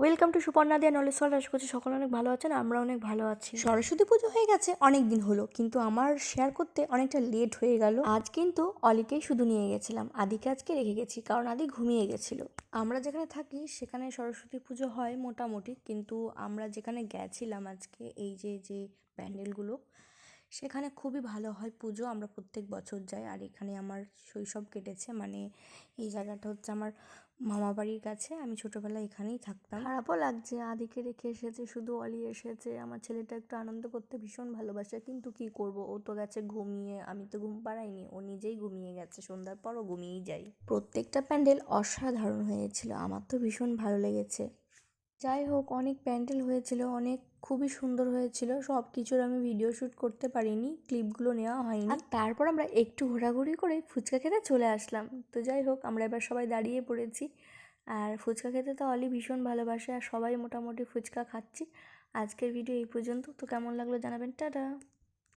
Welcome to Suparna দিয়া knowledge world আশা করছি সকলে অনেক ভালো আছেন, আমরা অনেক ভালো আছি। সরস্বতী পুজো হয়ে গেছে, অনেক দিন হলো, কিন্তু আমার শেয়ার করতে অনেকটা লেট হয়ে গেল। আজ কিন্তু অলিকেই শুধু নিয়ে গেছিলাম, আদিকে আজকে রেখে গেছি, কারণ আদি ঘুমিয়ে গেছিল। আমরা যেখানে থাকি, সেখানে সরস্বতী পুজো হয় মোটামুটি, কিন্তু আমরা যেখানে গেছিলাম আজকে, এই যে যে প্যান্ডেলগুলো সেখানে খুবই ভালো হয় পুজো আমরা প্রত্যেক বছর যাই। আর এখানে আমার শৈশব কেটেছে মানে এই জায়গাটা হচ্ছে আমার মামা বাড়ির কাছে। আমি ছোটোবেলায় এখানেই থাকতাম। খারাপও লাগছে আদিকে রেখে এসেছে শুধু অলি এসেছে। আমার ছেলেটা একটু আনন্দ করতে ভীষণ ভালোবাসে কিন্তু কি করব? ও তো গেছে ঘুমিয়ে আমি তো ঘুম পাড়াইনি ও নিজেই ঘুমিয়ে গেছে সন্ধ্যার পরও ঘুমিয়েই যাই। প্রত্যেকটা প্যান্ডেল অসাধারণ হয়েছিল আমার তো ভীষণ ভালো লেগেছে। যাই হোক, অনেক প্যান্ডেল হয়েছিল, অনেক খুবই সুন্দর হয়েছিল সব কিছুর আমি ভিডিও শ্যুট করতে পারিনি ক্লিপগুলো নেওয়া হয়নি। আর তারপর আমরা একটু ঘোরাঘুরি করে ফুচকা খেতে চলে আসলাম। তো যাই হোক, আমরা এবার সবাই দাঁড়িয়ে পড়েছি। আর ফুচকা খেতে তো অলি ভীষণ ভালোবাসে, আর সবাই মোটামুটি ফুচকা খাচ্ছি। আজকের ভিডিও এই পর্যন্ত, তো কেমন লাগল জানাবেন, টাটা।